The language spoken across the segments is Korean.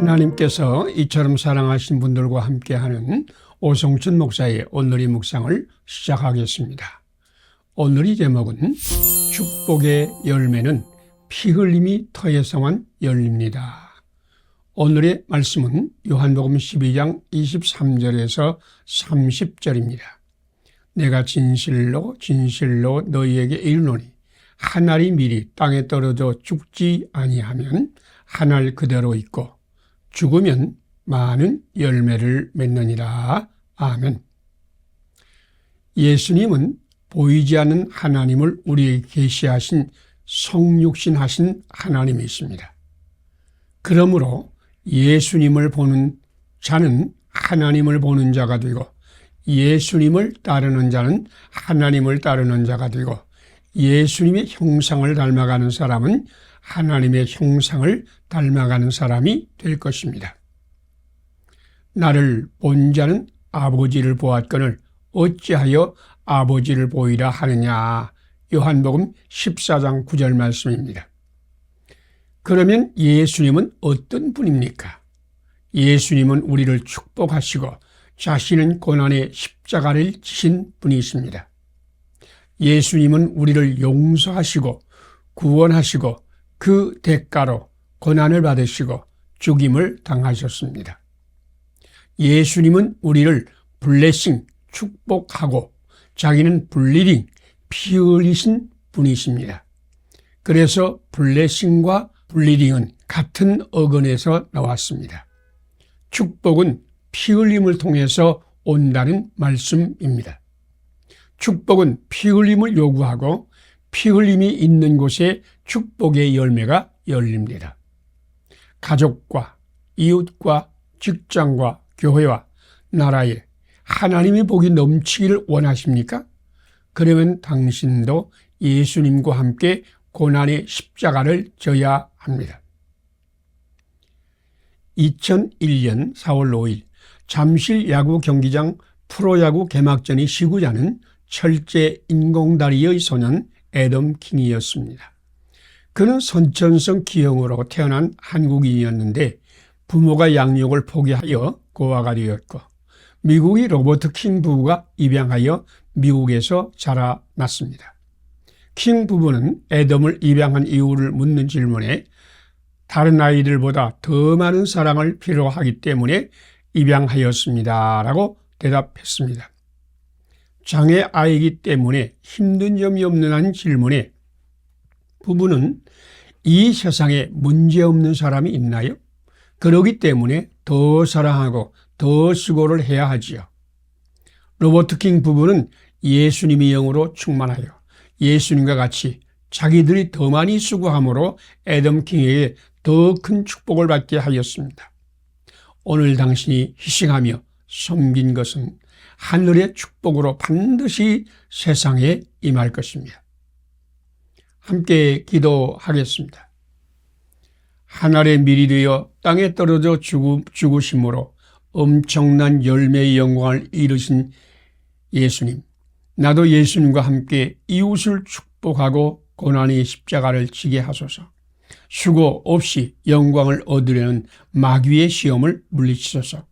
하나님께서 이처럼 사랑하신 분들과 함께하는 오성춘 목사의 오늘의 묵상을 시작하겠습니다. 오늘의 제목은 축복의 열매는 피 흘림이 터에서만 열립니다. 오늘의 말씀은 요한복음 12장 23절에서 30절입니다. 내가 진실로 진실로 너희에게 이르노니 한 알이 미리 땅에 떨어져 죽지 아니하면 한 알 그대로 있고 죽으면 많은 열매를 맺느니라. 아멘. 예수님은 보이지 않는 하나님을 우리에게 계시하신 성육신하신 하나님이십니다. 그러므로 예수님을 보는 자는 하나님을 보는 자가 되고 예수님을 따르는 자는 하나님을 따르는 자가 되고 예수님의 형상을 닮아가는 사람은 하나님의 형상을 닮아가는 사람이 될 것입니다. 나를 본 자는 아버지를 보았거늘 어찌하여 아버지를 보이라 하느냐. 요한복음 14장 9절 말씀입니다. 그러면 예수님은 어떤 분입니까? 예수님은 우리를 축복하시고 자신은 고난의 십자가를 지신 분이십니다. 예수님은 우리를 용서하시고 구원하시고 그 대가로 고난을 받으시고 죽임을 당하셨습니다. 예수님은 우리를 블레싱, 축복하고 자기는 블리딩, 피 흘리신 분이십니다. 그래서 블레싱과 블리딩은 같은 어근에서 나왔습니다. 축복은 피 흘림을 통해서 온다는 말씀입니다. 축복은 피 흘림을 요구하고 피 흘림이 있는 곳에 축복의 열매가 열립니다. 가족과 이웃과 직장과 교회와 나라에 하나님의 복이 넘치기를 원하십니까? 그러면 당신도 예수님과 함께 고난의 십자가를 져야 합니다. 2001년 4월 5일 잠실 야구 경기장 프로야구 개막전이 시구자는 철제 인공다리의 소년 애덤 킹이었습니다. 그는 선천성 기형으로 태어난 한국인이었는데 부모가 양육을 포기하여 고아가 되었고 미국의 로버트 킹 부부가 입양하여 미국에서 자라났습니다. 킹 부부는 애덤을 입양한 이유를 묻는 질문에 다른 아이들보다 더 많은 사랑을 필요하기 때문에 입양하였습니다. 라고 대답했습니다. 장애 아이기 때문에 힘든 점이 없는 한 질문에 부부는 이 세상에 문제 없는 사람이 있나요? 그러기 때문에 더 사랑하고 더 수고를 해야 하지요. 로버트 킹 부부는 예수님의 영으로 충만하여 예수님과 같이 자기들이 더 많이 수고함으로 애덤 킹에게 더 큰 축복을 받게 하였습니다. 오늘 당신이 희생하며 섬긴 것은 하늘의 축복으로 반드시 세상에 임할 것입니다. 함께 기도하겠습니다. 하늘의 밀이 되어 땅에 떨어져 죽으심으로 엄청난 열매의 영광을 이루신 예수님. 나도 예수님과 함께 이웃을 축복하고 고난의 십자가를 지게 하소서. 수고 없이 영광을 얻으려는 마귀의 시험을 물리치소서.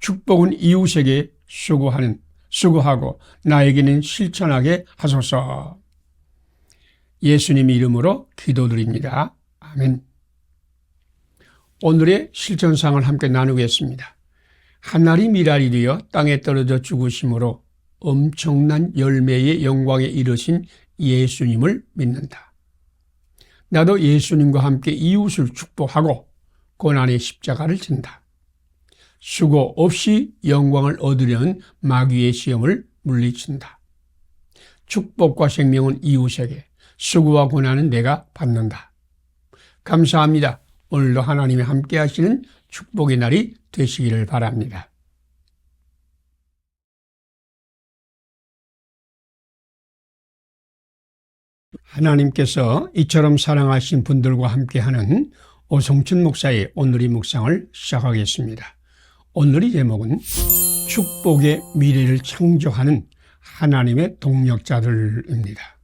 축복은 이웃에게 수고하는 수고하고 나에게는 실천하게 하소서. 예수님 이름으로 기도드립니다. 아멘. 오늘의 실천상을 함께 나누겠습니다. 하늘이 미랄이 되어 땅에 떨어져 죽으심으로 엄청난 열매의 영광에 이르신 예수님을 믿는다. 나도 예수님과 함께 이웃을 축복하고 고난의 십자가를 진다. 수고 없이 영광을 얻으려는 마귀의 시험을 물리친다. 축복과 생명은 이웃에게, 수고와 고난은 내가 받는다. 감사합니다. 오늘도 하나님이 함께 하시는 축복의 날이 되시기를 바랍니다. 하나님께서 이처럼 사랑하신 분들과 함께하는 오성춘 목사의 오늘의 묵상을 시작하겠습니다. 오늘의 제목은 축복의 미래를 창조하는 하나님의 동력자들입니다.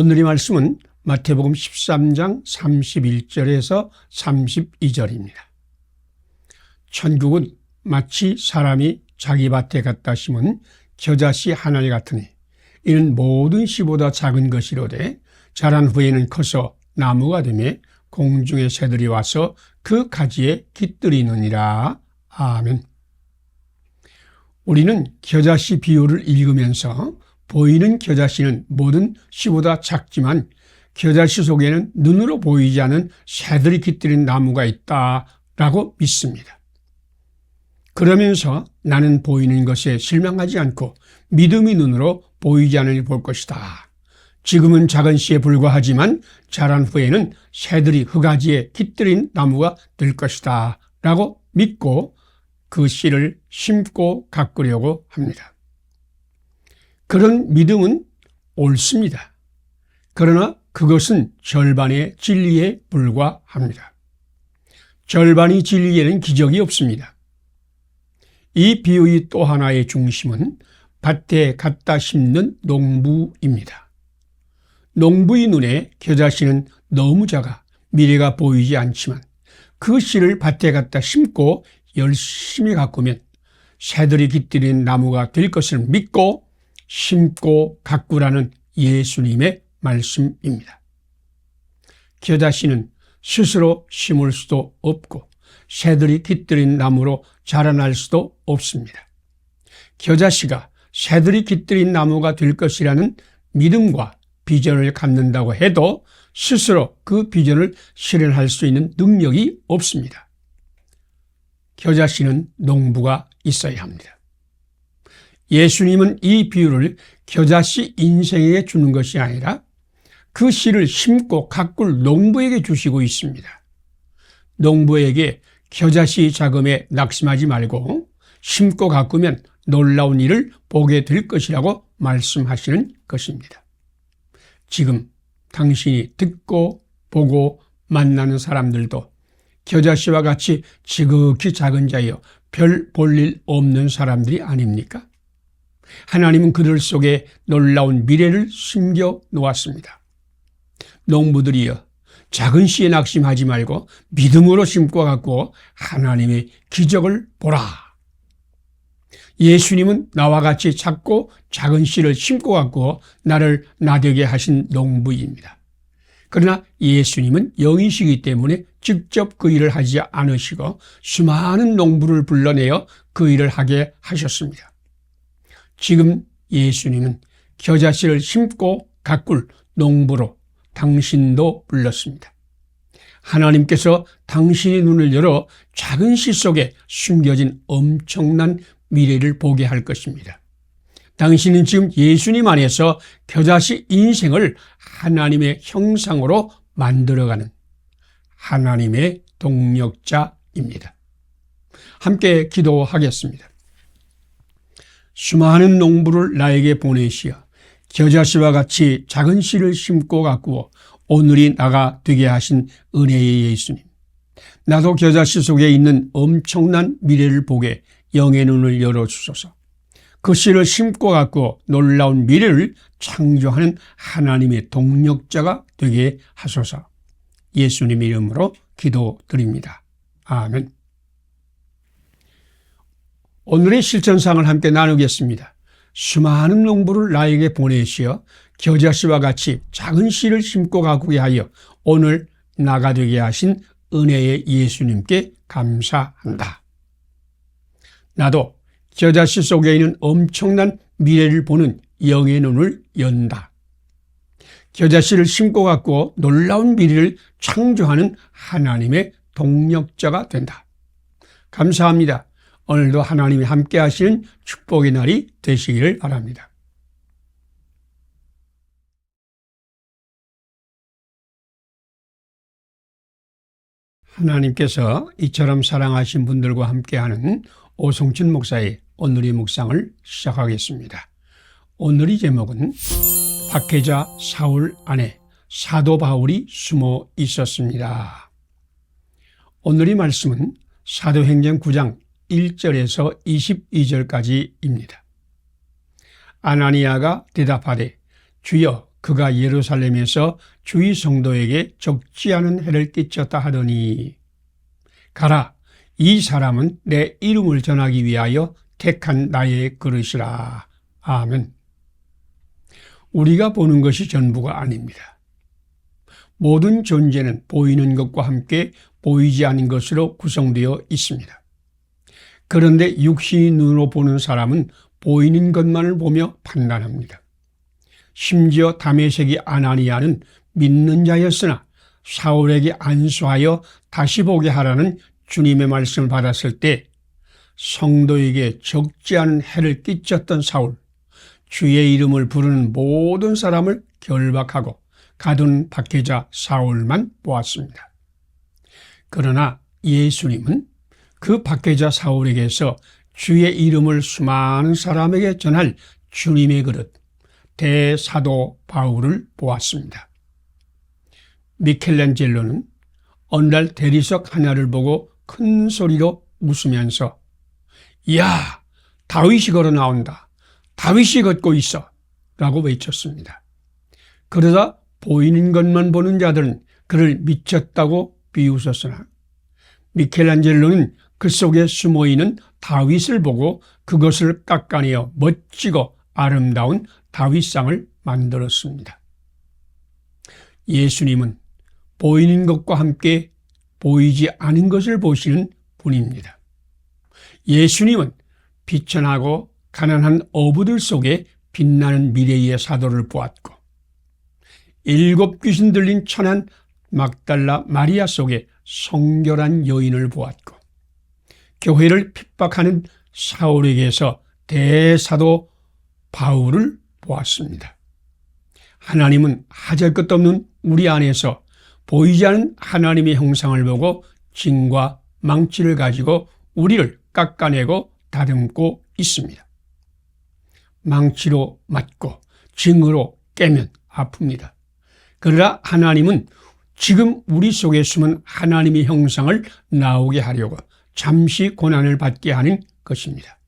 오늘의 말씀은 마태복음 13장 31절에서 32절입니다. 천국은 마치 사람이 자기 밭에 갖다 심은 겨자씨 하나리 같으니 이는 모든 씨보다 작은 것이로되 자란 후에는 커서 나무가 되며 공중의 새들이 와서 그 가지에 깃들이느니라. 아멘. 우리는 겨자씨 비유를 읽으면서 보이는 겨자씨는 모든 씨보다 작지만 겨자씨 속에는 눈으로 보이지 않는 새들이 깃들인 나무가 있다라고 믿습니다. 그러면서 나는 보이는 것에 실망하지 않고 믿음의 눈으로 보이지 않으니 볼 것이다. 지금은 작은 씨에 불과하지만 자란 후에는 새들이 흙가지에 깃들인 나무가 될 것이다. 라고 믿고 그 씨를 심고 가꾸려고 합니다. 그런 믿음은 옳습니다. 그러나 그것은 절반의 진리에 불과합니다. 절반이 진리에는 기적이 없습니다. 이 비유의 또 하나의 중심은 밭에 갖다 심는 농부입니다. 농부의 눈에 겨자씨는 너무 작아 미래가 보이지 않지만 그 씨를 밭에 갖다 심고 열심히 가꾸면 새들이 깃들인 나무가 될 것을 믿고 심고 가꾸라는 예수님의 말씀입니다. 겨자 씨는 스스로 심을 수도 없고 새들이 깃들인 나무로 자라날 수도 없습니다. 겨자 씨가 새들이 깃들인 나무가 될 것이라는 믿음과 비전을 갖는다고 해도 스스로 그 비전을 실현할 수 있는 능력이 없습니다. 겨자 씨는 농부가 있어야 합니다. 예수님은 이 비유를 겨자씨 인생에게 주는 것이 아니라 그 씨를 심고 가꿀 농부에게 주시고 있습니다. 농부에게 겨자씨 자금에 낙심하지 말고 심고 가꾸면 놀라운 일을 보게 될 것이라고 말씀하시는 것입니다. 지금 당신이 듣고 보고 만나는 사람들도 겨자씨와 같이 지극히 작은 자여 별 볼 일 없는 사람들이 아닙니까? 하나님은 그들 속에 놀라운 미래를 숨겨 놓았습니다. 농부들이여 작은 씨에 낙심하지 말고 믿음으로 심고 갖고 하나님의 기적을 보라. 예수님은 나와 같이 작고 작은 씨를 심고 갖고 나를 나되게 하신 농부입니다. 그러나 예수님은 영이시기 때문에 직접 그 일을 하지 않으시고 수많은 농부를 불러내어 그 일을 하게 하셨습니다. 지금 예수님은 겨자씨를 심고 가꿀 농부로 당신도 불렀습니다. 하나님께서 당신의 눈을 열어 작은 씨 속에 숨겨진 엄청난 미래를 보게 할 것입니다. 당신은 지금 예수님 안에서 겨자씨 인생을 하나님의 형상으로 만들어가는 하나님의 동력자입니다. 함께 기도하겠습니다. 수많은 농부를 나에게 보내시어 겨자씨와 같이 작은 씨를 심고 가꾸어 오늘이 나가 되게 하신 은혜의 예수님. 나도 겨자씨 속에 있는 엄청난 미래를 보게 영의 눈을 열어주소서. 그 씨를 심고 갖고 놀라운 미래를 창조하는 하나님의 동력자가 되게 하소서. 예수님 이름으로 기도드립니다. 아멘. 오늘의 실천상을 함께 나누겠습니다. 수많은 농부를 나에게 보내시어 겨자씨와 같이 작은 씨를 심고 가꾸게 하여 오늘 나가 되게 하신 은혜의 예수님께 감사한다. 나도 겨자씨 속에 있는 엄청난 미래를 보는 영의 눈을 연다. 겨자씨를 심고 갖고 놀라운 미래를 창조하는 하나님의 동력자가 된다. 감사합니다. 오늘도 하나님이 함께 하시는 축복의 날이 되시기를 바랍니다. 하나님께서 이처럼 사랑하신 분들과 함께하는 오성춘 목사의 오늘의 묵상을 시작하겠습니다. 오늘의 제목은 박해자 사울 안에 사도 바울이 숨어 있었습니다. 오늘의 말씀은 사도행전 9장 1절에서 22절까지입니다. 아나니아가 대답하되 주여 그가 예루살렘에서 주의 성도에게 적지 않은 해를 끼쳤다 하더니 가라 이 사람은 내 이름을 전하기 위하여 택한 나의 그릇이라. 아멘. 우리가 보는 것이 전부가 아닙니다. 모든 존재는 보이는 것과 함께 보이지 않은 것으로 구성되어 있습니다. 그런데 육신이 눈으로 보는 사람은 보이는 것만을 보며 판단합니다. 심지어 다메섹이 아나니아는 믿는 자였으나 사울에게 안수하여 다시 보게 하라는 주님의 말씀을 받았을 때 성도에게 적지 않은 해를 끼쳤던 사울, 주의 이름을 부르는 모든 사람을 결박하고 가둔 박해자 사울만 보았습니다. 그러나 예수님은 그 박해자 사울에게서 주의 이름을 수많은 사람에게 전할 주님의 그릇, 대사도 바울을 보았습니다. 미켈란젤로는 어느 날 대리석 하나를 보고 큰 소리로 웃으면서 야 다윗이 걸어 나온다. 다윗이 걷고 있어. 라고 외쳤습니다. 그러다 보이는 것만 보는 자들은 그를 미쳤다고 비웃었으나 미켈란젤로는 그 속에 숨어 있는 다윗을 보고 그것을 깎아내어 멋지고 아름다운 다윗상을 만들었습니다. 예수님은 보이는 것과 함께 보이지 않은 것을 보시는 분입니다. 예수님은 비천하고 가난한 어부들 속에 빛나는 미래의 사도를 보았고 일곱 귀신 들린 천한 막달라 마리아 속에 성결한 여인을 보았고 교회를 핍박하는 사울에게서 대사도 바울을 보았습니다. 하나님은 하잘 것도 없는 우리 안에서 보이지 않는 하나님의 형상을 보고 진과 망치를 가지고 우리를 깎아내고 다듬고 있습니다. 망치로 맞고 징으로 깨면 아픕니다. 그러나 하나님은 지금 우리 속에 숨은 하나님의 형상을 나오게 하려고 잠시 고난을 받게 하는 것입니다.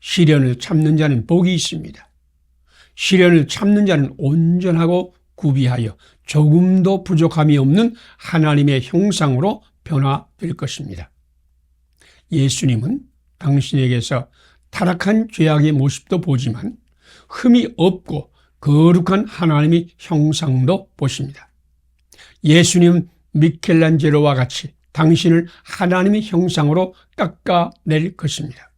시련을 참는 자는 복이 있습니다. 시련을 참는 자는 온전하고 구비하여 조금도 부족함이 없는 하나님의 형상으로 변화될 것입니다. 예수님은 당신에게서 타락한 죄악의 모습도 보지만 흠이 없고 거룩한 하나님의 형상도 보십니다. 예수님은 미켈란젤로와 같이 당신을 하나님의 형상으로 깎아낼 것입니다.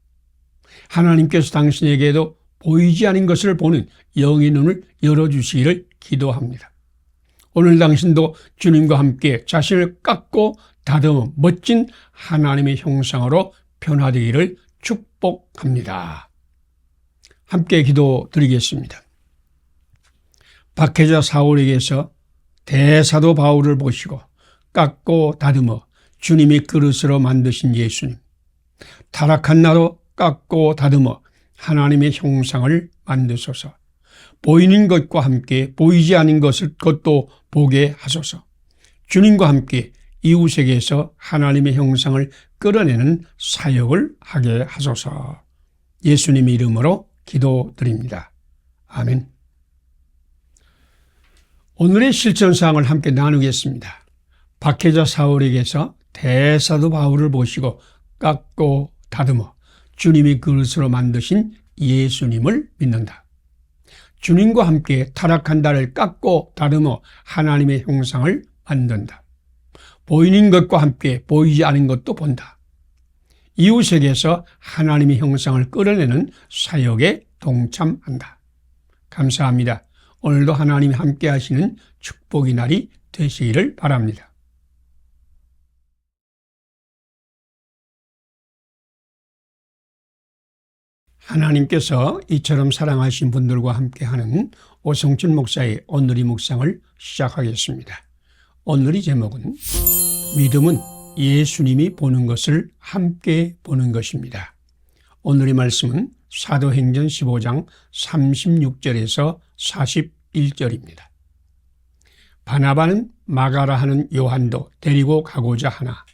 하나님께서 당신에게도 보이지 않은 것을 보는 영의 눈을 열어주시기를 기도합니다. 오늘 당신도 주님과 함께 자신을 깎고 다듬어 멋진 하나님의 형상으로 변화되기를 축복합니다. 함께 기도 드리겠습니다. 박해자 사울에게서 대사도 바울을 보시고 깎고 다듬어 주님이 그릇으로 만드신 예수님. 타락한 나로 깎고 다듬어 하나님의 형상을 만드소서. 보이는 것과 함께 보이지 않은 것을 것도 보게 하소서. 주님과 함께 이웃에게서 하나님의 형상을 끌어내는 사역을 하게 하소서. 예수님 이름으로 기도드립니다. 아멘. 오늘의 실천사항을 함께 나누겠습니다. 박해자 사울에게서 대사도 바울을 보시고 깎고 다듬어 주님이 그릇으로 만드신 예수님을 믿는다. 주님과 함께 타락한 나를 깎고 다듬어 하나님의 형상을 만든다. 보이는 것과 함께 보이지 않은 것도 본다. 이웃에게서 하나님의 형상을 끌어내는 사역에 동참한다. 감사합니다. 오늘도 하나님이 함께 하시는 축복의 날이 되시기를 바랍니다. 하나님께서 이처럼 사랑하신 분들과 함께하는 오성춘 목사의 오늘의 묵상을 시작하겠습니다. 오늘의 제목은 믿음은 예수님이 보는 것을 함께 보는 것입니다. 오늘의 말씀은 사도행전 15장 36절에서 41절입니다. 바나바는 마가라 하는 요한도 데리고 가고자 하나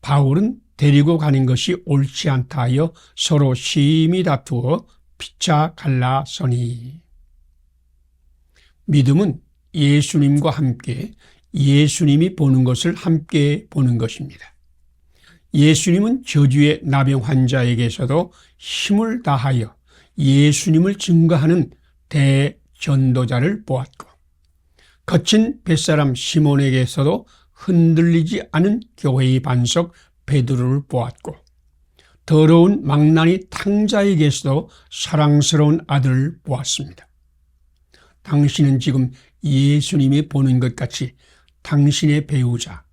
바울은 데리고 가는 것이 옳지 않다 하여 서로 심히 다투어 피차 갈라서니 믿음은 예수님과 함께 예수님이 보는 것을 함께 보는 것입니다. 예수님은 저주의 나병 환자에게서도 힘을 다하여 예수님을 증거하는 대전도자를 보았고 거친 뱃사람 시몬에게서도 흔들리지 않은 교회의 반석 베드로를 보았고 더러운 망나니 탕자에게서도 사랑스러운 아들을 보았습니다. 당신은 지금 예수님이 보는 것 같이 당신의 배우자,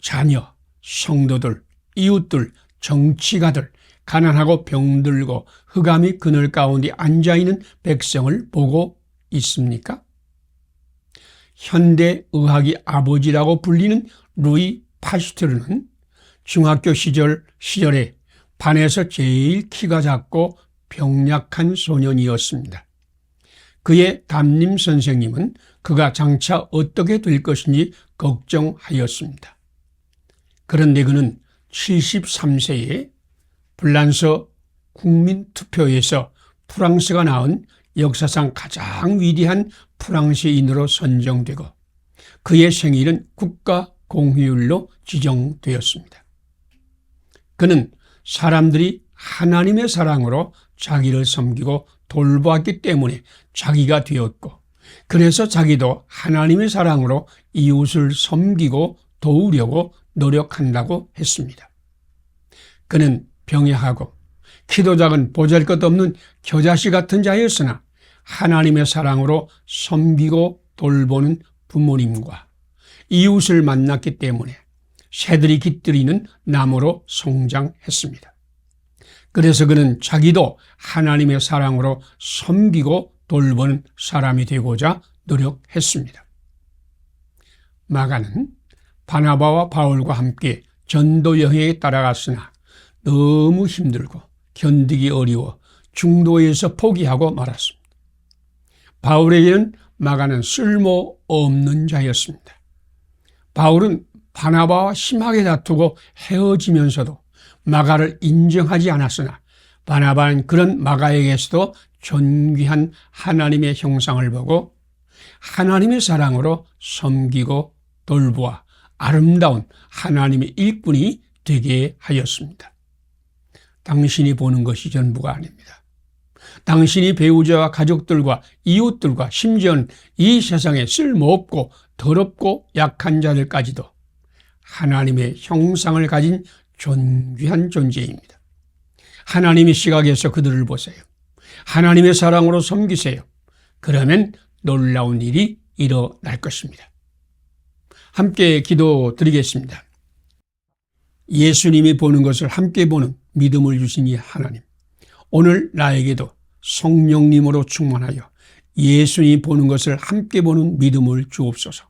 자녀, 성도들, 이웃들, 정치가들, 가난하고 병들고 흑암이 그늘 가운데 앉아있는 백성을 보고 있습니까? 현대 의학의 아버지라고 불리는 루이 파스트르는 중학교 시절 시절에 반에서 제일 키가 작고 병약한 소년이었습니다. 그의 담임 선생님은 그가 장차 어떻게 될 것인지 걱정하였습니다. 그런데 그는 73세에 불란서 국민투표에서 프랑스가 낳은 역사상 가장 위대한 프랑스인으로 선정되고 그의 생일은 국가 공휴일로 지정되었습니다. 그는 사람들이 하나님의 사랑으로 자기를 섬기고 돌보았기 때문에 자기가 되었고 그래서 자기도 하나님의 사랑으로 이웃을 섬기고 도우려고 노력한다고 했습니다. 그는 병약하고 키도 작은 보잘것없는 겨자씨 같은 자였으나 하나님의 사랑으로 섬기고 돌보는 부모님과 이웃을 만났기 때문에 새들이 깃들이는 나무로 성장했습니다. 그래서 그는 자기도 하나님의 사랑으로 섬기고 돌보는 사람이 되고자 노력했습니다. 마가는 바나바와 바울과 함께 전도 여행에 따라갔으나 너무 힘들고 견디기 어려워 중도에서 포기하고 말았습니다. 바울에게는 마가는 쓸모 없는 자였습니다. 바울은 바나바와 심하게 다투고 헤어지면서도 마가를 인정하지 않았으나 바나바는 그런 마가에게서도 존귀한 하나님의 형상을 보고 하나님의 사랑으로 섬기고 돌보아 아름다운 하나님의 일꾼이 되게 하였습니다. 당신이 보는 것이 전부가 아닙니다. 당신이 배우자와 가족들과 이웃들과 심지어는 이 세상에 쓸모없고 더럽고 약한 자들까지도 하나님의 형상을 가진 존귀한 존재입니다. 하나님의 시각에서 그들을 보세요. 하나님의 사랑으로 섬기세요. 그러면 놀라운 일이 일어날 것입니다. 함께 기도 드리겠습니다. 예수님이 보는 것을 함께 보는 믿음을 주신 이 하나님. 오늘 나에게도 성령님으로 충만하여 예수님이 보는 것을 함께 보는 믿음을 주옵소서.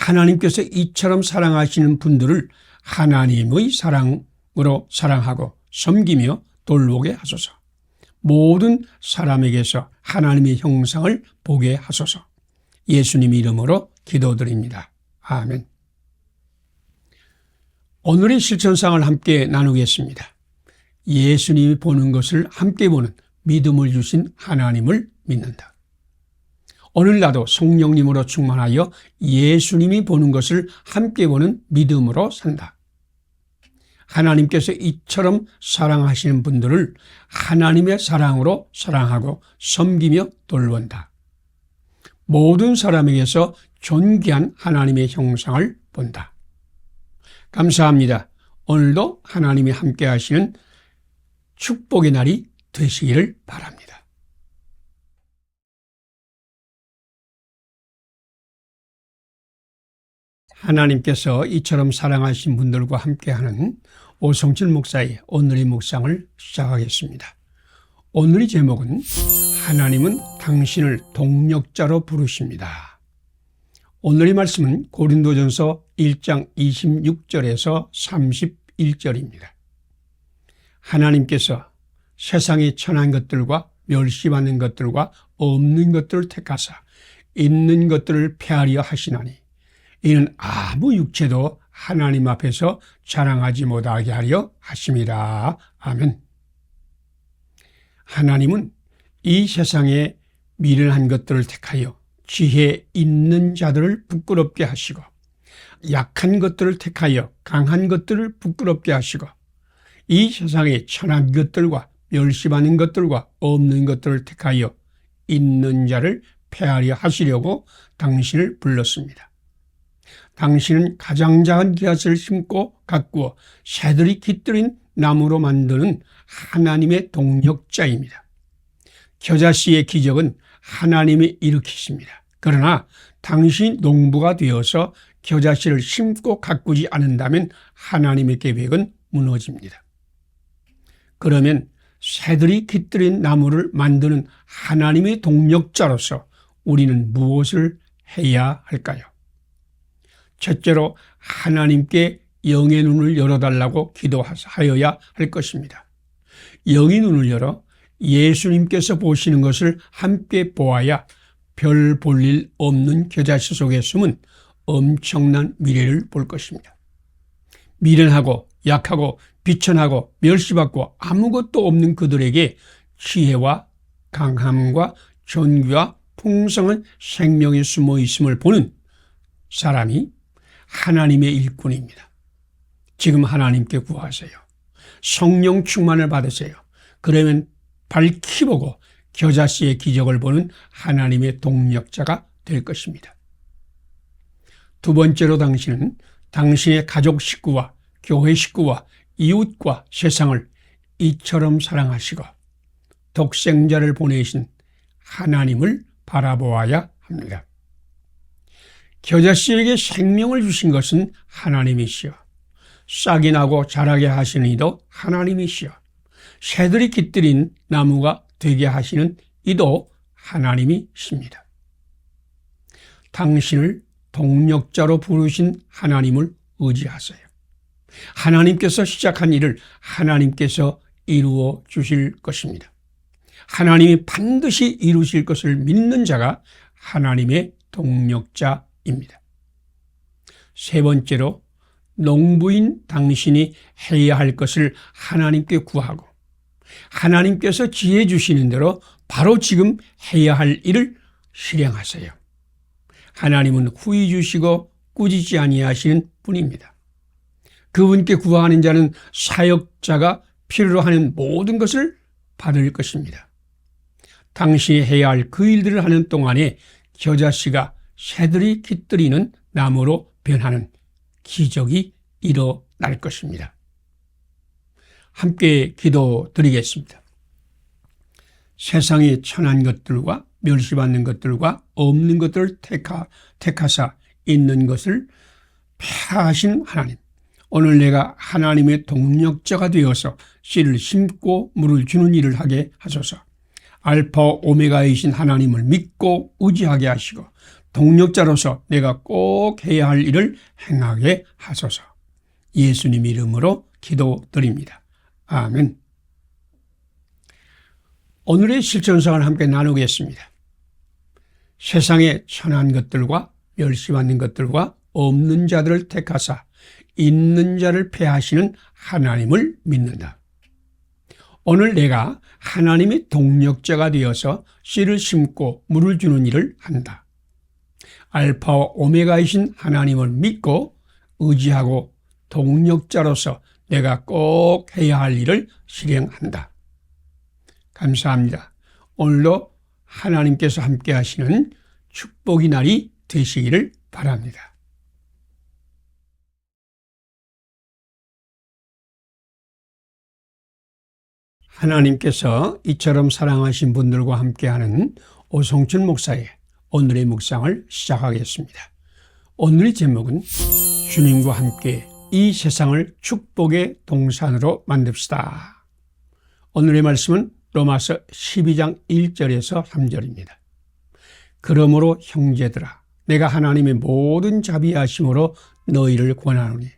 하나님께서 이처럼 사랑하시는 분들을 하나님의 사랑으로 사랑하고 섬기며 돌보게 하소서. 모든 사람에게서 하나님의 형상을 보게 하소서. 예수님 이름으로 기도드립니다. 아멘. 오늘의 실천상을 함께 나누겠습니다. 예수님이 보는 것을 함께 보는 믿음을 주신 하나님을 믿는다. 오늘 나도 성령님으로 충만하여 예수님이 보는 것을 함께 보는 믿음으로 산다. 하나님께서 이처럼 사랑하시는 분들을 하나님의 사랑으로 사랑하고 섬기며 돌본다. 모든 사람에게서 존귀한 하나님의 형상을 본다. 감사합니다. 오늘도 하나님이 함께 하시는 축복의 날이 되시기를 바랍니다. 하나님께서 이처럼 사랑하신 분들과 함께하는 오성칠 목사의 오늘의 묵상을 시작하겠습니다. 오늘의 제목은 하나님은 당신을 동력자로 부르십니다. 오늘의 말씀은 고린도전서 1장 26절에서 31절입니다. 하나님께서 세상의 천한 것들과 멸시받는 것들과 없는 것들을 택하사 있는 것들을 폐하려 하시나니 이는 아무 육체도 하나님 앞에서 자랑하지 못하게 하려 하심이라. 아멘. 하나님은 이 세상에 미련한 것들을 택하여 지혜 있는 자들을 부끄럽게 하시고 약한 것들을 택하여 강한 것들을 부끄럽게 하시고 이 세상에 천한 것들과 멸시받는 것들과 없는 것들을 택하여 있는 자를 폐하려 하시려고 당신을 불렀습니다. 당신은 가장 작은 기앗을 심고 가꾸어 새들이 깃들인 나무로 만드는 하나님의 동력자입니다. 겨자씨의 기적은 하나님이 일으키십니다. 그러나 당신이 농부가 되어서 겨자씨를 심고 가꾸지 않는다면 하나님의 계획은 무너집니다. 그러면 새들이 깃들인 나무를 만드는 하나님의 동력자로서 우리는 무엇을 해야 할까요? 첫째로 하나님께 영의 눈을 열어달라고 기도하여야 할 것입니다. 영의 눈을 열어 예수님께서 보시는 것을 함께 보아야 별 볼 일 없는 겨자씨 속에 숨은 엄청난 미래를 볼 것입니다. 미련하고 약하고 비천하고 멸시받고 아무것도 없는 그들에게 지혜와 강함과 존귀와 풍성한 생명이 숨어 있음을 보는 사람이 하나님의 일꾼입니다. 지금 하나님께 구하세요. 성령 충만을 받으세요. 그러면 밝히 보고 겨자씨의 기적을 보는 하나님의 동력자가 될 것입니다. 두 번째로 당신은 당신의 가족 식구와 교회 식구와 이웃과 세상을 이처럼 사랑하시고 독생자를 보내신 하나님을 바라보아야 합니다. 겨자씨에게 생명을 주신 것은 하나님이시여. 싹이 나고 자라게 하시는 이도 하나님이시여. 새들이 깃들인 나무가 되게 하시는 이도 하나님이십니다. 당신을 동력자로 부르신 하나님을 의지하세요. 하나님께서 시작한 일을 하나님께서 이루어 주실 것입니다. 하나님이 반드시 이루실 것을 믿는 자가 하나님의 동력자 입니다. 세 번째로 농부인 당신이 해야 할 것을 하나님께 구하고 하나님께서 지혜 주시는 대로 바로 지금 해야 할 일을 실행하세요. 하나님은 후이 주시고 꾸짖지 아니하시는 분입니다. 그분께 구하는 자는 사역자가 필요로 하는 모든 것을 받을 것입니다. 당신이 해야 할 그 일들을 하는 동안에 겨자씨가 새들이 깃들이는 나무로 변하는 기적이 일어날 것입니다. 함께 기도 드리겠습니다. 세상의 천한 것들과 멸시받는 것들과 없는 것들을 택하, 택하사 있는 것을 폐하신 하나님. 오늘 내가 하나님의 동력자가 되어서 씨를 심고 물을 주는 일을 하게 하소서. 알파 오메가이신 하나님을 믿고 의지하게 하시고 동력자로서 내가 꼭 해야 할 일을 행하게 하소서. 예수님 이름으로 기도드립니다. 아멘. 오늘의 실천성을 함께 나누겠습니다. 세상의 천한 것들과 멸시받는 것들과 없는 자들을 택하사 있는 자를 패하시는 하나님을 믿는다. 오늘 내가 하나님의 동력자가 되어서 씨를 심고 물을 주는 일을 한다. 알파와 오메가이신 하나님을 믿고 의지하고 동력자로서 내가 꼭 해야 할 일을 실행한다. 감사합니다. 오늘도 하나님께서 함께 하시는 축복의 날이 되시기를 바랍니다. 하나님께서 이처럼 사랑하신 분들과 함께하는 오성춘 목사의 오늘의 묵상을 시작하겠습니다. 오늘의 제목은 주님과 함께 이 세상을 축복의 동산으로 만듭시다. 오늘의 말씀은 로마서 12장 1절에서 3절입니다. 그러므로 형제들아 내가 하나님의 모든 자비하심으로 너희를 권하노니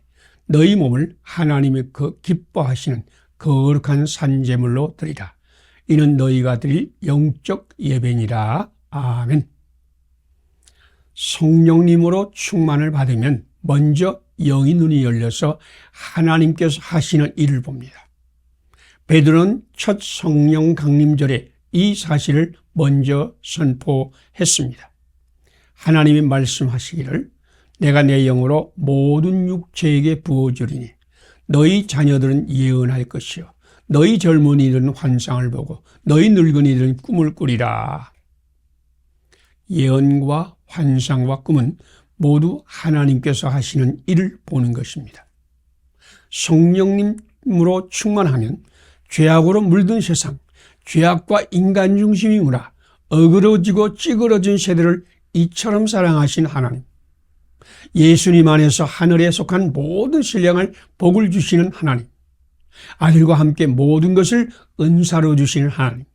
너희 몸을 하나님의 그 기뻐하시는 거룩한 산제물로 드리라. 이는 너희가 드릴 영적 예배니라. 아멘. 성령님으로 충만을 받으면 먼저 영이 눈이 열려서 하나님께서 하시는 일을 봅니다. 베드로는 첫 성령 강림절에 이 사실을 먼저 선포했습니다. 하나님이 말씀하시기를 내가 내 영으로 모든 육체에게 부어주리니 너희 자녀들은 예언할 것이요 너희 젊은이들은 환상을 보고 너희 늙은이들은 꿈을 꾸리라. 예언과 환상과 꿈은 모두 하나님께서 하시는 일을 보는 것입니다. 성령님으로 충만하면 죄악으로 물든 세상, 죄악과 인간 중심이 문화, 어그러지고 찌그러진 세대를 이처럼 사랑하신 하나님. 예수님 안에서 하늘에 속한 모든 신령을 복을 주시는 하나님. 아들과 함께 모든 것을 은사로 주시는 하나님.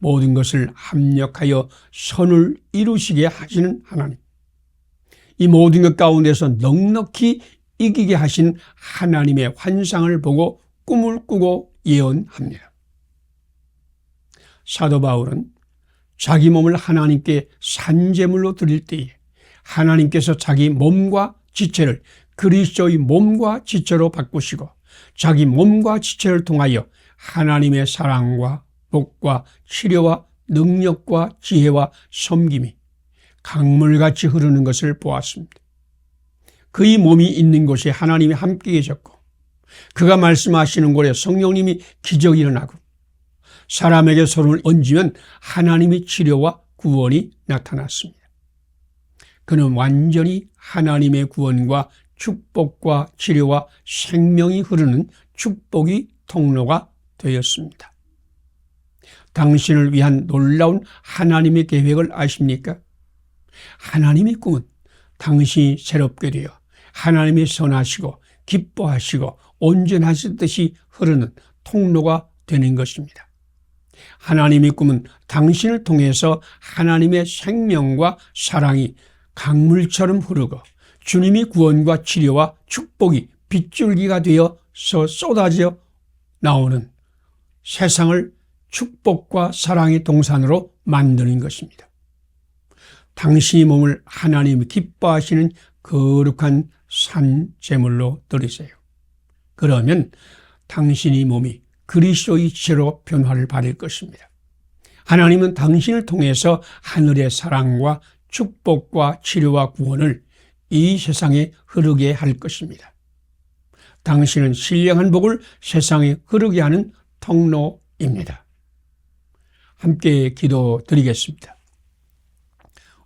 모든 것을 합력하여 선을 이루시게 하시는 하나님. 이 모든 것 가운데서 넉넉히 이기게 하신 하나님의 환상을 보고 꿈을 꾸고 예언합니다. 사도 바울은 자기 몸을 하나님께 산제물로 드릴 때에 하나님께서 자기 몸과 지체를 그리스도의 몸과 지체로 바꾸시고 자기 몸과 지체를 통하여 하나님의 사랑과 복과 치료와 능력과 지혜와 섬김이 강물같이 흐르는 것을 보았습니다. 그의 몸이 있는 곳에 하나님이 함께 계셨고 그가 말씀하시는 곳에 성령님이 기적이 일어나고 사람에게 손을 얹으면 하나님의 치료와 구원이 나타났습니다. 그는 완전히 하나님의 구원과 축복과 치료와 생명이 흐르는 축복이 통로가 되었습니다. 당신을 위한 놀라운 하나님의 계획을 아십니까? 하나님의 꿈은 당신이 새롭게 되어 하나님이 선하시고 기뻐하시고 온전하시듯이 흐르는 통로가 되는 것입니다. 하나님의 꿈은 당신을 통해서 하나님의 생명과 사랑이 강물처럼 흐르고 주님이 구원과 치료와 축복이 빗줄기가 되어서 쏟아져 나오는 세상을 축복과 사랑의 동산으로 만드는 것입니다. 당신의 몸을 하나님이 기뻐하시는 거룩한 산 제물로 드리세요. 그러면 당신의 몸이 그리스도의 지체로 변화를 받을 것입니다. 하나님은 당신을 통해서 하늘의 사랑과 축복과 치료와 구원을 이 세상에 흐르게 할 것입니다. 당신은 신령한 복을 세상에 흐르게 하는 통로입니다. 함께 기도 드리겠습니다.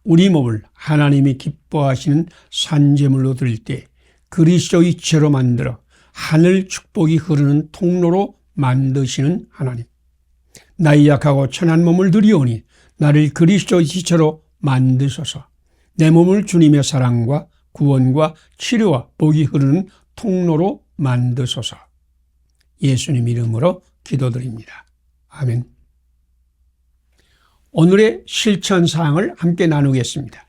우리 몸을 하나님이 기뻐하시는 산재물로 드릴 때 그리스도의 죄로 만들어 하늘 축복이 흐르는 통로로 만드시는 하나님. 나의 약하고 천한 몸을 드리오니 나를 그리스도의 지체로 만드소서. 내 몸을 주님의 사랑과 구원과 치료와 복이 흐르는 통로로 만드소서. 예수님 이름으로 기도드립니다. 아멘. 오늘의 실천 사항을 함께 나누겠습니다.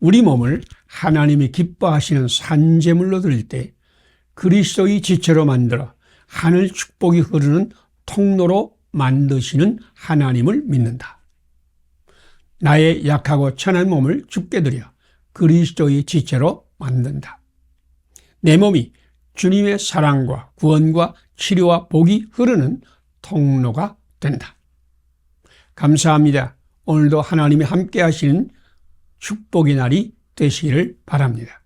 우리 몸을 하나님이 기뻐하시는 산재물로 드릴 때 그리스도의 지체로 만들어 하늘 축복이 흐르는 통로로 만드시는 하나님을 믿는다. 나의 약하고 천한 몸을 죽게 드려 그리스도의 지체로 만든다. 내 몸이 주님의 사랑과 구원과 치료와 복이 흐르는 통로가 된다. 감사합니다. 오늘도 하나님이 함께 하시는 축복의 날이 되시기를 바랍니다.